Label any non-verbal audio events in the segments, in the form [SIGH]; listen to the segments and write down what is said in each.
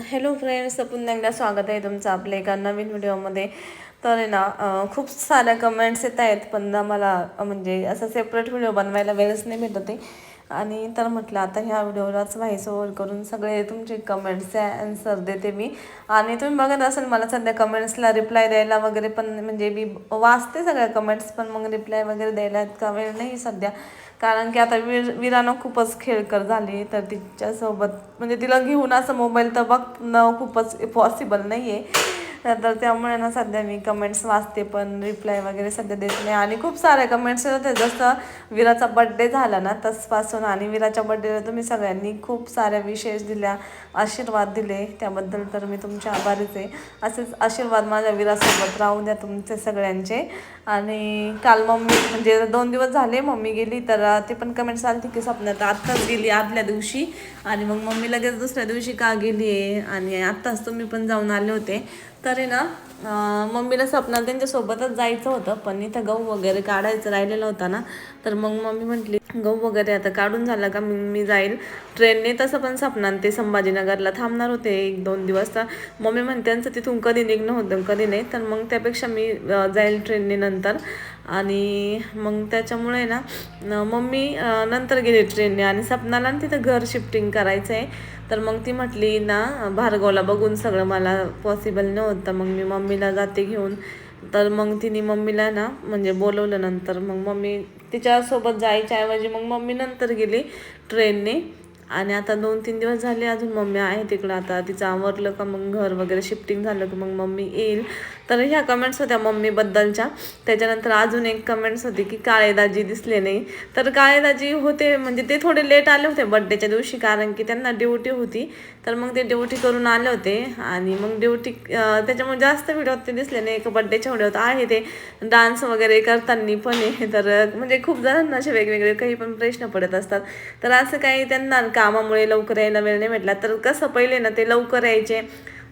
Hello friends पुन्हा एकदा स्वागत आहे तुमचं आपल्या एका नवीन व्हिडिओमध्ये. तर आहे ना खूप साऱ्या कमेंट्स येत आहेत पण ना मला म्हणजे असा सेपरेट व्हिडिओ बनवायला वेळच नाही भेटत आहे. आणि तर म्हटलं आता ह्या व्हिडिओलाच व्हॉइस ओव्हर करून सगळे तुमचे कमेंट्सचे आन्सर देते मी. आणि तुम्ही बघत असाल मला सध्या कमेंट्सला रिप्लाय द्यायला वगैरे पण म्हणजे मी वाचते सगळ्या कमेंट्स पण मग रिप्लाय वगैरे द्यायला इतका वेळ नाही सध्या. कारण की आता वीर वीरानं खूपच खेळकर झाली तर तिच्यासोबत म्हणजे तिला घेऊन असं मोबाईल तर बघणं खूपच पॉसिबल नाही आहे तर त्यामुळे ना सध्या मी कमेंट्स वाचते पण रिप्लाय वगैरे सध्या देत नाही. आणि खूप साऱ्या कमेंट्स होते जसं विराचा बड्डे झाला ना तसपासून आणि विराच्या बड्डेला तुम्ही सगळ्यांनी खूप साऱ्या विशेष दिल्या आशीर्वाद दिले. त्याबद्दल तर मी तुमचे आभारीच आहे. असेच आशीर्वाद माझ्या विरासोबत राहू द्या तुमचे सगळ्यांचे. आणि काल मम्मी म्हणजे दोन दिवस झाले मम्मी गेली तर ते पण कमेंट्स आली की स्वप्नात आत्ताच गेली आदल्या दिवशी. आणि मग मम्मी लगेच दुसऱ्या दिवशी का गेली आहे आणि आत्ताच तुम्ही पण जाऊन आले होते. तर आहे ना मम्मीला स्वप्नात त्यांच्यासोबतच जायचं होतं पण इथं गहू वगैरे काढायचं राहिलेला होता ना तर मग मम्मी म्हटली गहू वगैरे आता काढून झाला का मग मी जाईल ट्रेनने तसं पण स्वप्नात ते संभाजीनगरला थांबणार होते एक दोन दिवस तर मम्मी म्हणते त्यांचं तिथून कधी निघणं होतं कधी नाही. तर मग त्यापेक्षा मी जाईल ट्रेनने नंतर. आणि मग त्याच्यामुळे ना मम्मी नंतर गेली ट्रेनने आणि सपनाला तिथं घर शिफ्टिंग करायचं आहे तर मग ती म्हटली ना भार्गवला बघून सगळं मला पॉसिबल नव्हतं. मग मी मम्मीला जाते घेऊन. तर मग तिने मम्मीला ना म्हणजे बोलवलं नंतर. मग मम्मी तिच्यासोबत जायच्या ऐवजी मग मम्मी नंतर गेली ट्रेनने. आणि आता दोन तीन दिवस झाले अजून मम्मी आहे तिकडं. आता तिचं आवरलं का मग घर वगैरे शिफ्टिंग झालं की मग मम्मी येईल. तर ह्या कमेंट्स होत्या मम्मीबद्दलच्या. त्याच्यानंतर अजून एक कमेंट्स होती की काळेदाजी दिसले नाही. तर काळेदाजी होते म्हणजे ते थोडे लेट आले होते बड्डेच्या दिवशी कारण की त्यांना ड्युटी होती. तर मग ते ड्युटी करून आले होते. आणि मग ड्युटी त्याच्यामुळे जास्त व्हिडिओ ते दिसले नाही. एक बड्डेच्या व्हिडिओत आहे ते. डान्स वगैरे करताना पण आहे. तर म्हणजे खूप जणांना असे वेगवेगळे काही पण प्रश्न पडत असतात. तर असं काही त्यांना कामामुळे लवकर यायला वेळ नाही भेटला. तर कसं पहिले ना ते लवकर यायचे.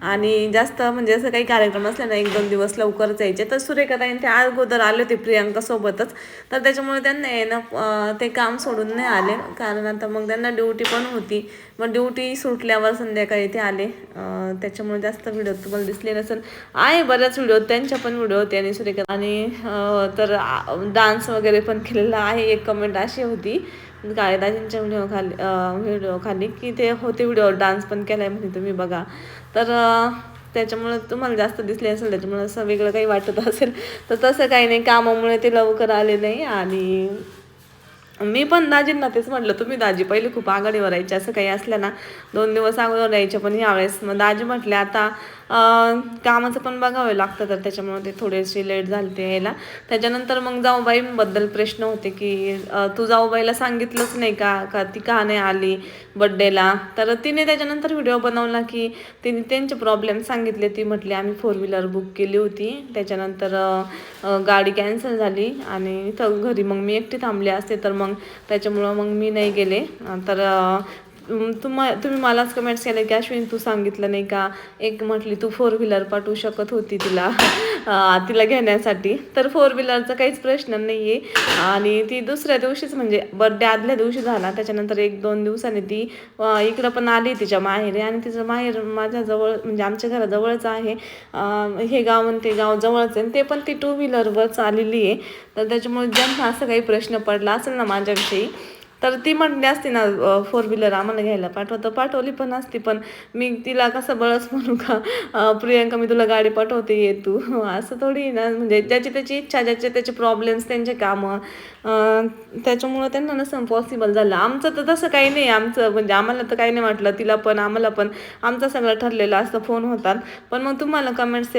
आणि जास्त म्हणजे असं काही कार्यक्रम असले ना एक दोन दिवस लवकरच यायचे. तर सुरेखाताईन ते अगोदर आले होते प्रियांकासोबतच तर त्याच्यामुळे त्यांना येणं ते काम सोडून नाही आले. कारण आता मग त्यांना ड्युटी पण होती. मग ड्युटी सुटल्यावर संध्याकाळी ते आले. त्याच्यामुळे जास्त व्हिडिओ तुम्हाला दिसले नसेल. आहे बऱ्याच व्हिडिओ त्यांच्या पण व्हिडिओ होते आणि सुरेखा आणि तर डान्स वगैरे पण केलेला आहे. एक कमेंट अशी होती काळेदाजींच्या व्हिडिओ खाली व्हिडिओ खाली की ते होते व्हिडिओ डान्स पण केला आहे म्हणजे तुम्ही बघा. तर त्याच्यामुळं त्याच्यामुळे तुम्हाला जास्त दिसले असेल त्याच्यामुळे असं वेगळं काही वाटत असेल. तर तसं काही नाही कामामुळे ते लवकर आले नाही आणि मी पण दाजींना तेच म्हटलं तुम्ही दाजी पहिले खूप आघाडीवर यायचे असं काही असलं ना दोन दिवस अगोदर यायचे पण यावेळेस मग दाजी म्हटले आता कामाचं पण बघावं लागतं तर त्याच्यामुळे ते थोडेसे लेट झाले ते यायला. त्याच्यानंतर मग जाऊबाईंबद्दल प्रश्न होते की तू जाऊबाईला सांगितलंच नाही का का ती का नाही आली बड्डेला तर तिने त्याच्यानंतर व्हिडिओ बनवला की तिने त्यांचे प्रॉब्लेम सांगितले. ती म्हटली आम्ही फोर व्हीलर बुक केली होती. त्याच्यानंतर गाडी कॅन्सल झाली आणि इथं घरी मग मी एकटी थांबली असते तर मग त्याच्यामुळं मग मी नाही गेले. तर तुम्हा तुम्ही मलाच कमेंट्स केले की अश्विन तू सांगितलं नाही का? एक म्हटली तू फोर व्हीलर पाठवू शकत होती तिला [LAUGHS] तिला घेण्यासाठी. तर फोर व्हीलरचा काहीच प्रश्न नाही आहे आणि ती दुसऱ्या दिवशीच म्हणजे बर्थडे आदल्या दिवशी झाला. त्याच्यानंतर एक दोन दिवसांनी ती इकडं पण आली तिच्या माहेरी. आणि तिचं माहेर माझ्याजवळ म्हणजे आमच्या घराजवळच आहे. हे गाव आणि ते गाव जवळच आहे. आणि ते पण ती टू व्हीलरवरच आलेली आहे. तर त्याच्यामुळे ज्यांना असं काही प्रश्न पडला असेल ना माझ्याविषयी तर ती म्हणली असती ना फोर व्हीलर आम्हाला घ्यायला पाठवतं. पाठवली पण असती पण मी तिला कसं बळच म्हणू का प्रियंका मी तुला गाडी पाठवते ये तू. [LAUGHS] असं थोडी ना म्हणजे ज्याची त्याची इच्छा ज्याचे त्याचे प्रॉब्लेम्स त्यांचे कामं त्याच्यामुळं त्यांना नसं पॉसिबल झालं. आमचं तर तसं काही नाही. आमचं म्हणजे आम्हाला तर काही नाही वाटलं. तिला पण आम्हाला पण. आमचं सगळं ठरलेलं असतं फोन होतात पण मग तुम्हाला कमेंट्स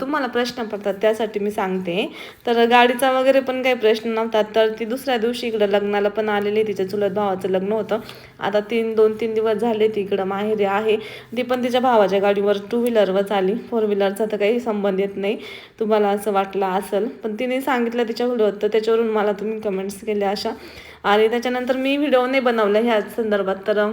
तुम्हाला प्रश्न पडतात त्यासाठी मी सांगते. तर गाडीचा वगैरे पण काही प्रश्न नव्हता. तर ती दुसऱ्या दिवशी इकडं लग्नाला पण आलेली तिच्या चुलत भावाचं लग्न होतं. आता तीन दोन तीन दिवस झाले ती इकडं माहेरी आहे. ती पण तिच्या भावाच्या गाडीवर टू व्हीलरवरच आली. फोर व्हीलरचा तर काही संबंध येत नाही. तुम्हाला असं वाटलं असेल. पण तिने सांगितलं तिच्या व्हिडिओत तर त्याच्यावरून मला तुम्ही कमेंट्स केल्या अशा. आणि त्याच्यानंतर मी व्हिडिओ नाही बनवला ह्या संदर्भात तर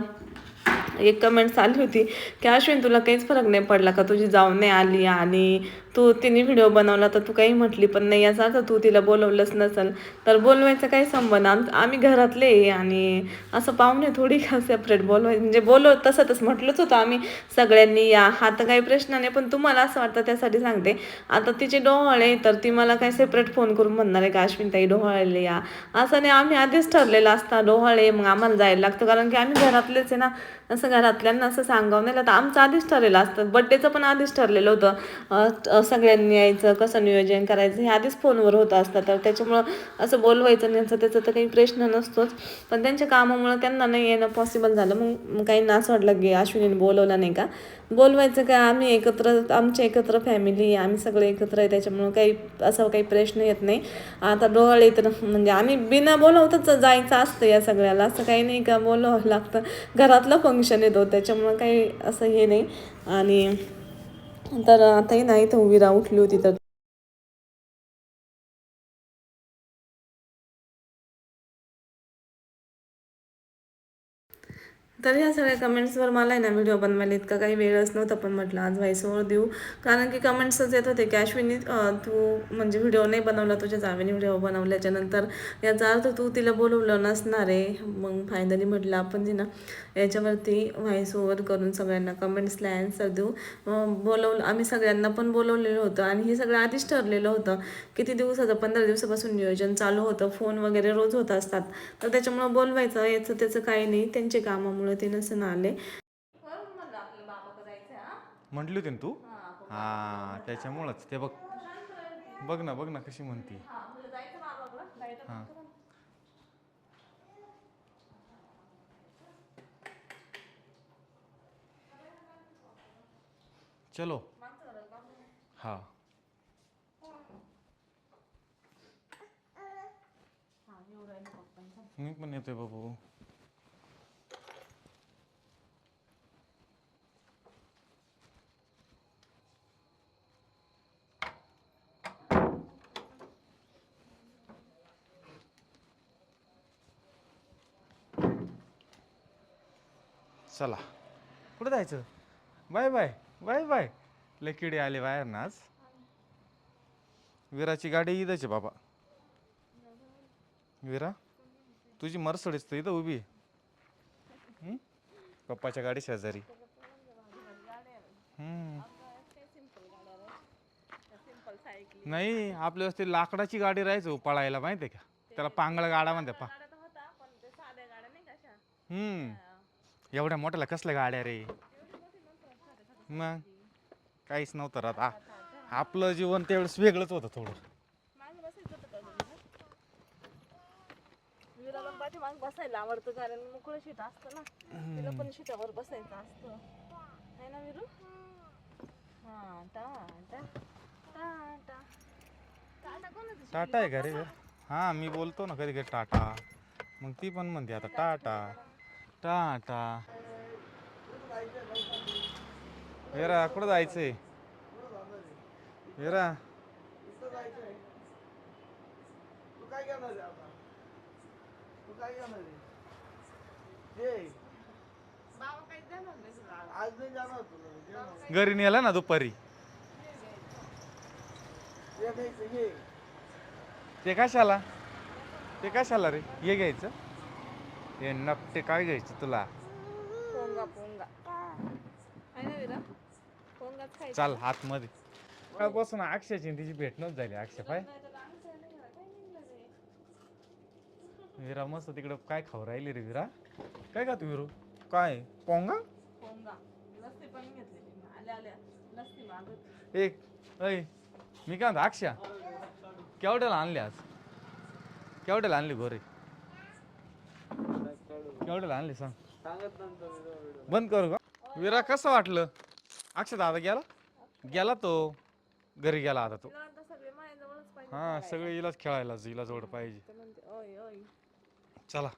एक कमेंट्स आली होती की अश्विन तुला काहीच फरक नाही पडला का? तुझी जाऊन नाही आली आणि तू तिने व्हिडिओ बनवला तर तू काही म्हटली पण नाही. याचा अर्थ तू तिला बोलवलंच नसेल. तर बोलवायचा काही संबंध आम आम्ही घरातले आणि असं पाहुणे थोडी का सेपरेट बोलवाय म्हणजे बोलव तसं तसं म्हटलंच होतं आम्ही सगळ्यांनी. या हा तर काही प्रश्न नाही पण तुम्हाला असं वाटतं त्यासाठी सांगते. आता तिचे डोहाळे तर ती मला काय सेपरेट फोन करून म्हणणार आहे का अश्विनताई ताई या. असं नाही आम्ही आधीच ठरलेलं असता डोहाळे मग आम्हाला जायला लागतं. कारण की आम्ही घरातलेच आहे ना. असं घरातल्यांना असं सांगावं नाही तर आमचं आधीच ठरलेलं असतं. बड्डेचं पण आधीच ठरलेलं होतं. सगळ्यांनी यायचं कसं नियोजन करायचं हे आधीच फोनवर होतं असतं. तर त्याच्यामुळं असं बोलवायचं नाही त्याचा तर काही प्रश्न नसतोच. पण त्यांच्या कामामुळं त्यांना नाही येणं पॉसिबल झालं. मग काही नास वाटलं की अश्विनीने बोलवलं नाही का? बोलवायचं काय? आम्ही एकत्र आमची एकत्र फॅमिली आम्ही सगळे एकत्र आहे. त्याच्यामुळं काही असं काही प्रश्न येत नाही. आता डोळे तर म्हणजे आम्ही बिना बोलवतच जायचं असतं या सगळ्याला. असं काही नाही का? बोलावं लागतं. घरातलं फंक्शन येतो. त्याच्यामुळं काही असं हे नाही. आणि तर आताही नाही तर विरा उठली होती तर. तर ह्या सगळ्या कमेंट्सवर मला आहे ना व्हिडिओ बनवायला इतका काही वेळच नव्हता पण म्हटलं आज व्हायसोवर देऊ. कारण की कमेंट्सच येत होते की अश्विनी तू म्हणजे व्हिडिओ नाही बनवला तुझ्या जावेने व्हिडिओ बनवल्याच्या नंतर याचा अर्थ तू तिला बोलवलं नसणार आहे. मग फायनली म्हटलं आपण जी ना याच्यावरती व्हॉइस ओव्हर करून सगळ्यांना कमेंट्सला ॲन्सर देऊ. बोलवलं आम्ही सगळ्यांना पण बोलवलेलं होतं आणि हे सगळं आधीच ठरलेलं होतं. किती दिवसाचं पंधरा दिवसापासून नियोजन चालू होतं फोन वगैरे रोज होत असतात. तर त्याच्यामुळं बोलवायचं याचं त्याचं काही नाही. त्यांचे कामामुळं ते नसून आले म्हटली होती ना तू? हा त्याच्यामुळंच. ते बघ. बघ ना बघ ना कशी म्हणती. हा चलो. हा. मी पण येतोय बाबू. चला. कुठं जायचं? Bye bye bye bye. लय किडे आले बाहेर ना आज. विराची गाडी इथंच आहे बाबा. विरा तुझी मर्सडीच तर इथं उभी आहे. हं? पप्पाच्या गाडी शेजारी. हम्म. नाही आपल्या ते लाकडाची गाडी राहायचो पळायला माहितीये का? त्याला पांगळ गाडा म्हणते पा. हम्म एवढ्या मोठ्याला कसल्या गाड्या रे? मग? काहीच नव्हतं राहत. आ- आपलं जीवन त्यावेळेस वेगळंच होतं थोडं. विराला पाठीमाग बसायला आवडतं कारण मोकळं शीट असतं ना. तिला पण शिटावर बसायचं असतं. आहे ना विरू? हा टा टा टा टा. टाटा कोणाचं टाटा आहे का रे? हा मी बोलतो ना कधी कधी टाटा. मग ती पण म्हणते आता टाटा. टाटा हेरा कुठं जायचंय? हेरा घरी नेला ना दुपारी. ते कशाला? ते कशाला रे? हे घ्यायचं? हे नकटे काय घ्यायचं तुला? पोंगा पोंगा. आहे ना विरा? पोंगाच खायचं. चाल आतमध्ये कालपासून अक्षयची आणि तिची भेट नव्हती झाली अक्षय पाय. विरा मस्त तिकडं काय खाऊ राहिली रे विरा? काय खातो विरू? काय? पोंगा? पोंगा. लस्सी पण घेतलेली. मी. आल्या आल्या. लस्सी मागत एक ऐ मी काय म्हणतो अक्षय? केवढ्याला आणली आज? केवढ्याला आणली गोरे? केवढ्याला आणली सांग सांगत नंतर व्हिडिओ बंद करू का? विरा कसं वाटलं? अक्षय दादा गेला? गेला तो. घरी गेला आता तो. सगळे माझ्याजवळच पाहिजे हा सगळे इलाच खेळायला हिला जोड पाहिजे. ते म्हणते ओय ओय. चला.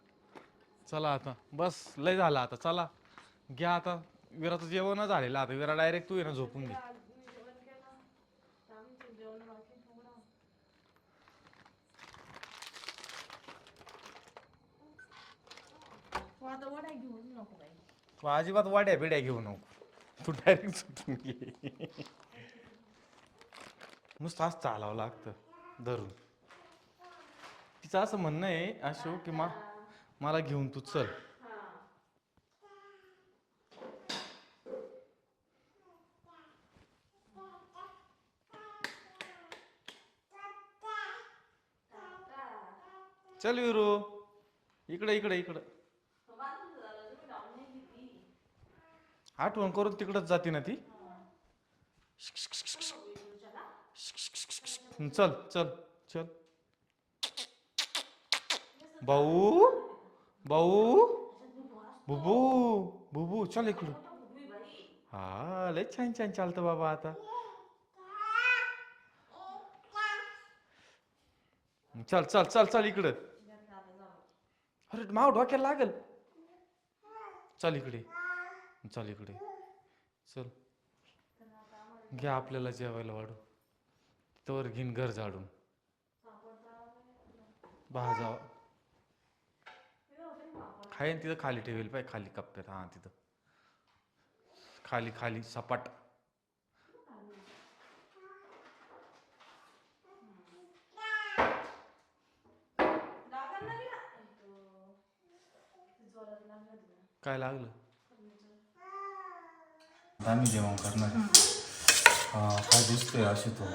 चला आता. बस लय झालं आता. चला. घ्या आता. विराचं जेवण झालेलं. आता विरा डायरेक्ट तू ये ना झोपून घे. आमचं जेवण बाकी थोडं. तू आता घेऊन नको बाई. तू अजिबात वाड्या बिड्या घेऊ नको. तू डायरेक्ट सुटून घे. नुसतं असं चालावं लागतं धरून. तिचं असं म्हणणं आहे अशो की मा मला घेऊन तू चल. चल विरू. इकडे इकडे इकडं. आठवण करून तिकडच जाते ना ती. चल चल चल. भाऊ भाऊ बुबू बुबू चल इकडं हा लय छान छान चालतं बाबा आता. चल चल चल चल इकडं. अरे माव डोक्याला लागल. चल इकडे. चल इकडे. चल. घ्या आपल्याला जेवायला वाढू तवर घेईन घर झाडून. भाजा खाईन तिथं खाली ठेवेल पाय खाली कप्प्यात. हा तिथं. खाली खाली सपाट. काय लागलं? आम्ही जेवण करणार हा काय दिसतोय अशी तो.